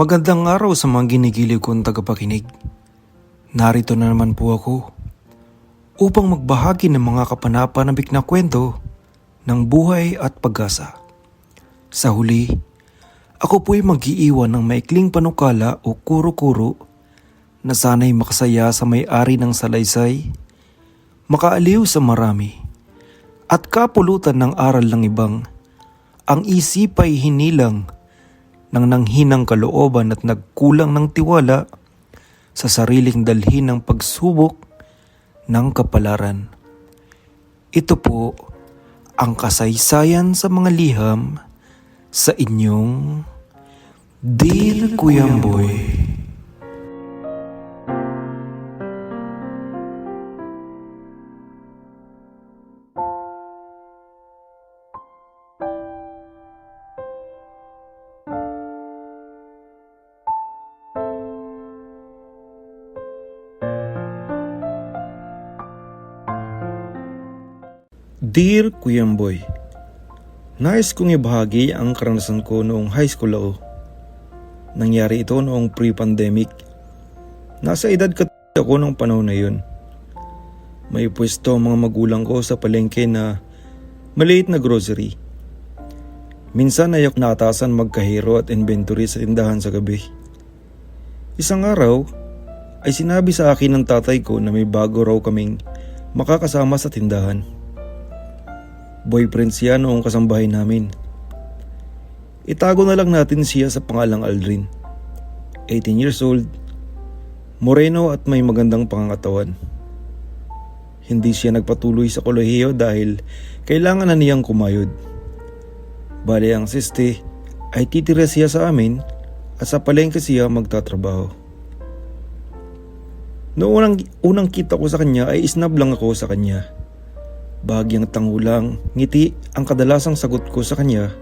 Magandang araw sa mga ginigiliw kong tagapakinig. Narito na naman po ako upang magbahagi ng mga kapanapanabik na kwento ng buhay at pag-asa. Sa huli, ako po'y mag-iiwan ng maikling panukala o kuro-kuro na sana'y makasaya sa may-ari ng salaysay, makaaliw sa marami, at kapulutan ng aral ng ibang, ang isip ay hinilang ng nanghinang kalooban at nagkulang ng tiwala sa sariling dalhin ng pagsubok ng kapalaran. Ito po ang kasaysayan sa mga liham sa inyong Dear Kuyamboy. Dear Kuyamboy, Nais kong ibahagi ang karanasan ko noong high school ako. Nangyari ito noong pre-pandemic. Nasa edad kat ako noong panahon na yun. May pwesto ang mga magulang ko sa palengke na maliit na grocery. Minsan ay ako naatasan magkahiro at inventory sa tindahan sa gabi. Isang araw ay sinabi sa akin ng tatay ko na may bago raw kaming makakasama sa tindahan. Boyfriend siya noong kasambahay namin. Itago na lang natin siya sa pangalang Aldrin. 18 years old, moreno at may magandang pangangatawan. Hindi siya nagpatuloy sa kolehiyo dahil kailangan na niyang kumayod. Bale ang siste ay titira siya sa amin at sa palengke siya magtatrabaho. Noong unang, unang kita ko sa kanya ay isnab lang ako sa kanya. Bahagyang tangulang, ngiti ang kadalasang sagot ko sa kanya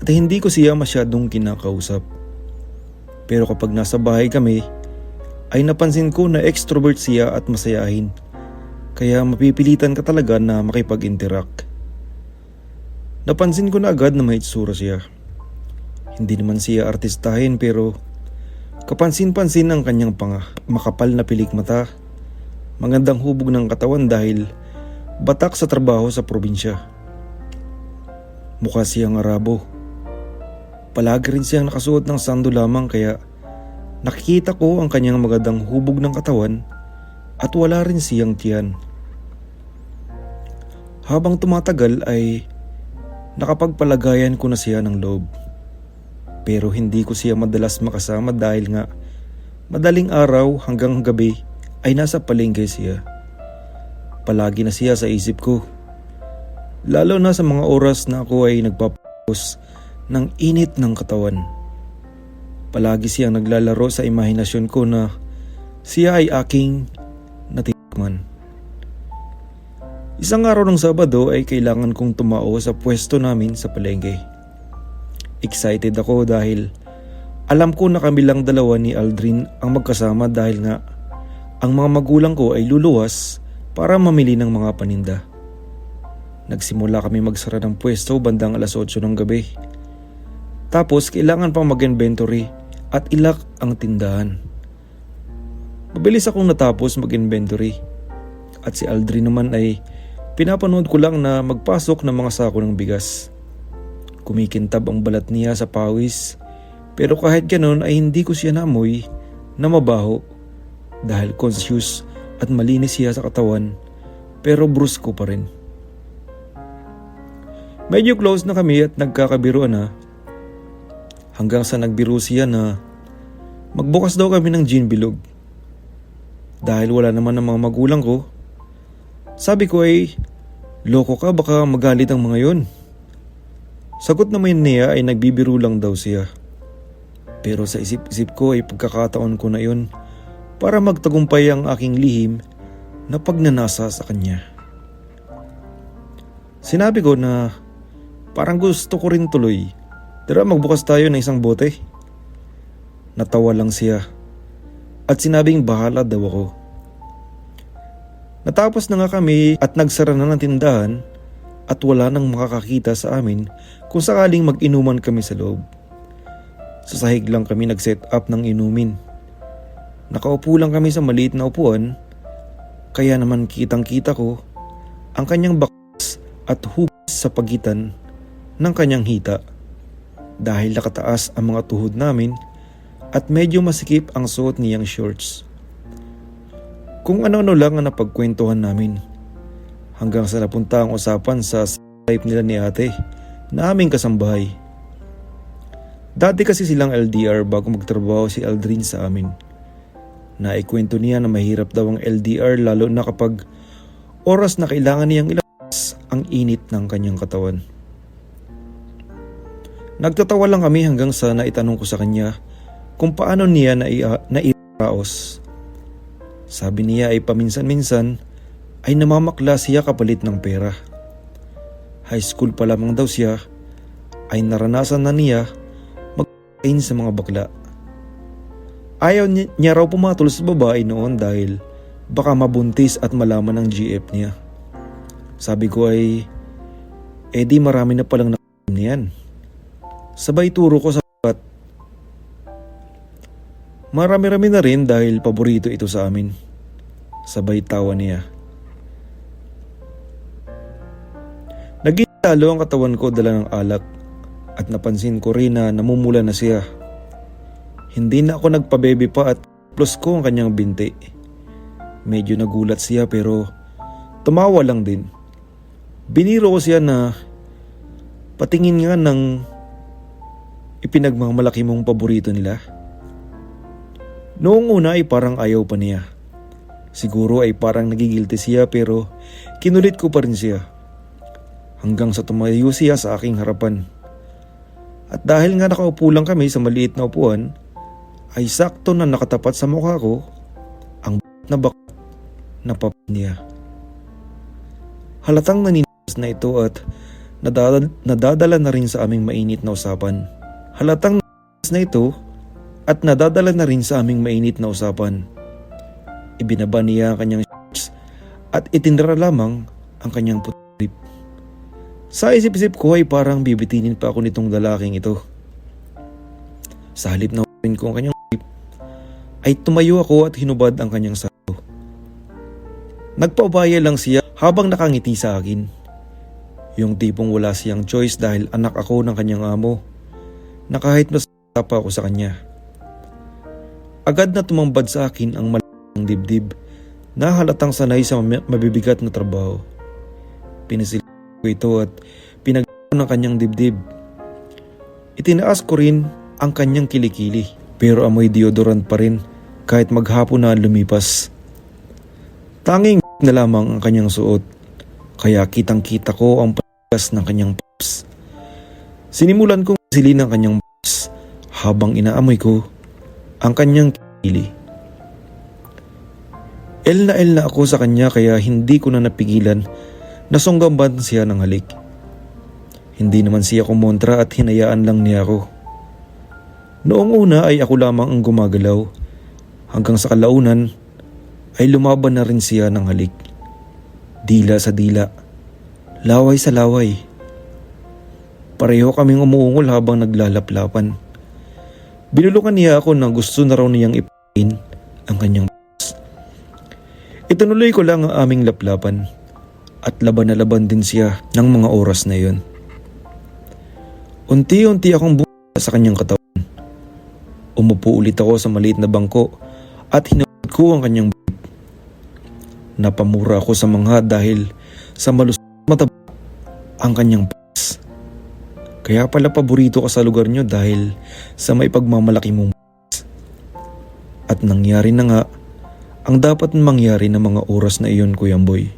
at hindi ko siya masyadong kinakausap. Pero kapag nasa bahay kami, ay napansin ko na extrovert siya at masayahin. Kaya mapipilitan ka talaga na makipag-interact. Napansin ko na agad na may itsura siya. Hindi naman siya artistahin pero kapansin-pansin ang kanyang panga. Makapal na pilik mata, magandang hubog ng katawan dahil batak sa trabaho sa probinsya. Mukha siyang Arabo. Palagi rin siyang nakasuot ng sando lamang kaya nakikita ko ang kanyang magandang hubog ng katawan at wala rin siyang tiyan. Habang tumatagal ay nakapagpalagayan ko na siya ng loob. Pero hindi ko siya madalas makasama dahil nga madaling araw hanggang gabi ay nasa palengke siya. Palagi na siya sa isip ko. Lalo na sa mga oras na ako ay nagpapos ng init ng katawan. Palagi siyang naglalaro sa imahinasyon ko na siya ay aking natikman. Isang araw ng Sabado ay kailangan kong tumao sa pwesto namin sa palengke. Excited ako dahil alam ko na kami dalawa ni Aldrin ang magkasama dahil nga ang mga magulang ko ay luluwas para mamili ng mga paninda. Nagsimula kami magsara ng pwesto bandang alas 8 ng gabi. Tapos kailangan pang mag-inventory at ilak ang tindahan. Mabilis akong natapos mag-inventory. At si Aldrin naman ay pinapanood ko lang na magpasok ng mga sako ng bigas. Kumikintab ang balat niya sa pawis pero kahit ganon ay hindi ko siya namoy na mabaho dahil conscious at malinis siya sa katawan pero brusko pa rin. Medyo close na kami at nagkakabiruan na hanggang sa nagbiro siya na magbukas daw kami ng gin bilog. Dahil wala naman ng mga magulang ko, sabi ko ay, loko ka baka magalit ang mga yon. Sagot naman niya ay nagbibiro lang daw siya. Pero sa isip-isip ko ay pagkakataon ko na yon para magtagumpay ang aking lihim na pagnanasa sa kanya. Sinabi ko na parang gusto ko rin tuloy. Tara magbukas tayo ng isang bote. Natawa lang siya at sinabing bahala daw ako. Natapos na nga kami at nagsara na ng tindahan at wala nang makakakita sa amin kung sakaling mag-inuman kami sa loob. Sa sahig lang kami nag-set up ng inumin. Nakaupo lang kami sa maliit na upuan, kaya naman kitang kita ko ang kanyang bakas at hubas sa pagitan ng kanyang hita. Dahil nakataas ang mga tuhod namin at medyo masikip ang suot niyang shorts. Kung ano-ano lang ang napagkwentuhan namin. Hanggang sa napunta ang usapan sa type nila ni ate na aming kasambahay. Dati kasi silang LDR bago magtrabaho si Aldrin sa amin. Naikwento niya na mahirap daw ang LDR lalo na kapag oras na kailangan niyang ilabas ang init ng kanyang katawan. Nagtatawa lang kami hanggang sa naitanong ko sa kanya kung paano niya nai- nairaos. Sabi niya ay paminsan-minsan ay namamakla siya kapalit ng pera. High school pa lamang daw siya ay naranasan na niya magkain sa mga bakla. Ayaw ni- niya raw pumatol sa babae noon dahil baka mabuntis at malaman ng GF niya. Sabi ko ay, eh di marami na palang nakakam niyan. Sabay turo ko sa bat. Marami-rami na rin dahil paborito ito sa amin. Sabay tawa niya. Naging talo ang katawan ko dala ng alak at napansin ko rin na namumula na siya. Hindi na ako nagpabebe pa at plus ko ang kanyang binti. Medyo nagulat siya pero tumawa lang din. Biniro ko siya na patingin nga ng ipinagmamalaki mong paborito nila. Noong una ay parang ayaw pa niya. Siguro ay parang nagigilty siya pero kinulit ko pa rin siya. Hanggang sa tumayo siya sa aking harapan. At dahil nga nakaupo lang kami sa maliit na upuan, ay sakto na nakatapat sa mukha ko ang na bak na pap niya. Halatang naninas na ito at nadadala, nadadala na rin sa aming mainit na usapan. Halatang naninas na ito at nadadala na rin sa aming mainit na usapan. Ibinaba niya ang kanyang shorts at itinira lamang ang kanyang putrip. Sa isip-isip ko ay parang bibitinin pa ako nitong lalaking ito. Sa halip na ko ang kanyang ay tumayo ako at hinubad ang kanyang salo. Nagpaubaya lang siya habang nakangiti sa akin. Yung tipong wala siyang choice dahil anak ako ng kanyang amo na kahit mas pa ako sa kanya. Agad na tumambad sa akin ang malaking dibdib na halatang sanay sa ma- mabibigat na trabaho. Pinisil ko ito at pinag ng kanyang dibdib. Itinaas ko rin ang kanyang kilikili pero amoy deodorant pa rin kahit maghapon na lumipas. Tanging na lamang ang kanyang suot kaya kitang kita ko ang pagkas ng kanyang pops. Sinimulan kong silin ang kanyang pops habang inaamoy ko ang kanyang kili. El na el na ako sa kanya kaya hindi ko na napigilan na sunggamban siya ng halik. Hindi naman siya kumontra at hinayaan lang niya ako. Noong una ay ako lamang ang gumagalaw hanggang sa kalaunan ay lumaban na rin siya ng halik. Dila sa dila, laway sa laway. Pareho kaming umuungol habang naglalaplapan. Binulukan niya ako na gusto na raw niyang ipain ang kanyang boss. Itinuloy ko lang ang aming laplapan at laban na laban din siya ng mga oras na yun. Unti-unti akong bumaba sa kanyang katawan. Umupo ulit ako sa maliit na bangko at hinabot ko ang kanyang bib. Napamura ako sa mangha dahil sa malusog mataba ang kanyang pas. Kaya pala paborito ka sa lugar nyo dahil sa may pagmamalaki mong pas. At nangyari na nga ang dapat mangyari ng mga oras na iyon, Kuya Boy.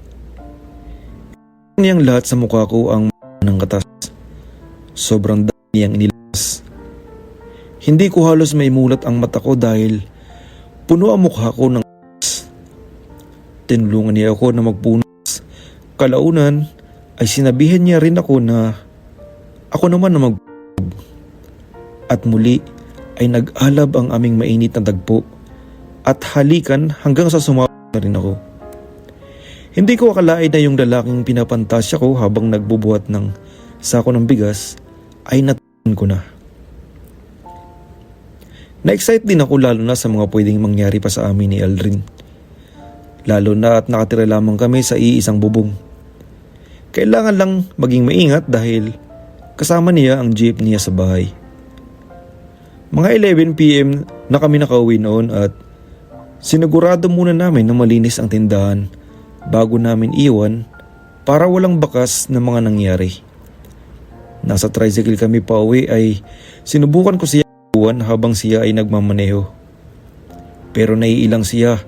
Niyang lahat sa mukha ko ang ng katas. Sobrang dami niyang inilas. Hindi ko halos may mulat ang mata ko dahil puno ang mukha ko ng. Tinulungan niya ako na magpunas. Kalaunan ay sinabihan niya rin ako na ako naman na mag At muli ay nag-alab ang aming mainit na dagpo at halikan hanggang sa sumabot na rin ako. Hindi ko akalain na yung lalaking pinapantasya ko habang nagbubuhat ng sako ng bigas ay natutunan ko na. Na-excite din ako lalo na sa mga pwedeng mangyari pa sa amin ni Aldrin. Lalo na at nakatira lamang kami sa iisang bubong. Kailangan lang maging maingat dahil kasama niya ang jeep niya sa bahay. Mga 11pm na kami nakauwi noon at sinigurado muna namin na malinis ang tindahan bago namin iwan para walang bakas na mga nangyari. Nasa tricycle kami pa uwi ay sinubukan ko siya iwan habang siya ay nagmamaneho. Pero naiilang siya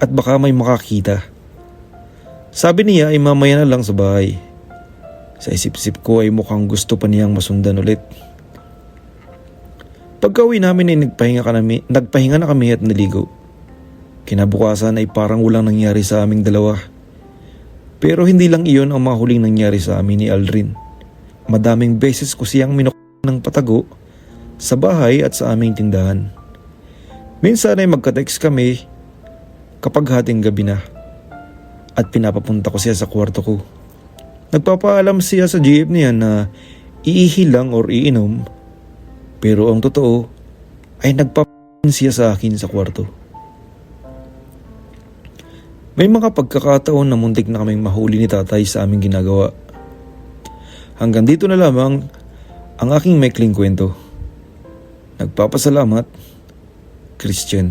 at baka may makakita. Sabi niya ay mamaya na lang sa bahay. Sa isip-isip ko ay mukhang gusto pa niyang masundan ulit. Pagka-uwi namin ay nagpahinga, ka nami, nagpahinga na kami at naligo. Kinabukasan ay parang walang nangyari sa aming dalawa. Pero hindi lang iyon ang mga huling nangyari sa amin ni Aldrin. Madaming beses ko siyang minok ng patago sa bahay at sa aming tindahan. Minsan ay magka-text kami kapag hating gabi na at pinapapunta ko siya sa kwarto ko. Nagpapaalam siya sa jeep niya na iihi lang or iinom pero ang totoo ay nagpap siya sa akin sa kwarto. May mga pagkakataon na muntik na kaming mahuli ni tatay sa aming ginagawa. Hanggang dito na lamang ang aking maikling kwento. Nagpapasalamat, Christian.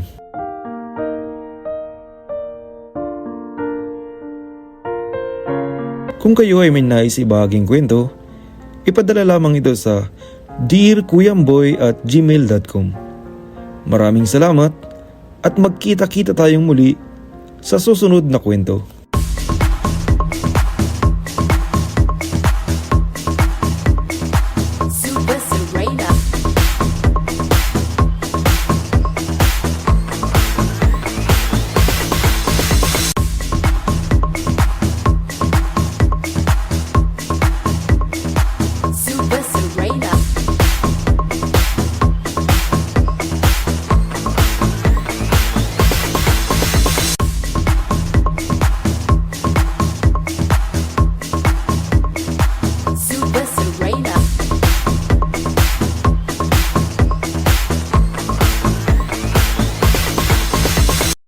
Kung kayo ay may nais ibahaging kwento, ipadala lamang ito sa dearkuyamboy at gmail.com Maraming salamat at magkita-kita tayong muli sa susunod na kwento.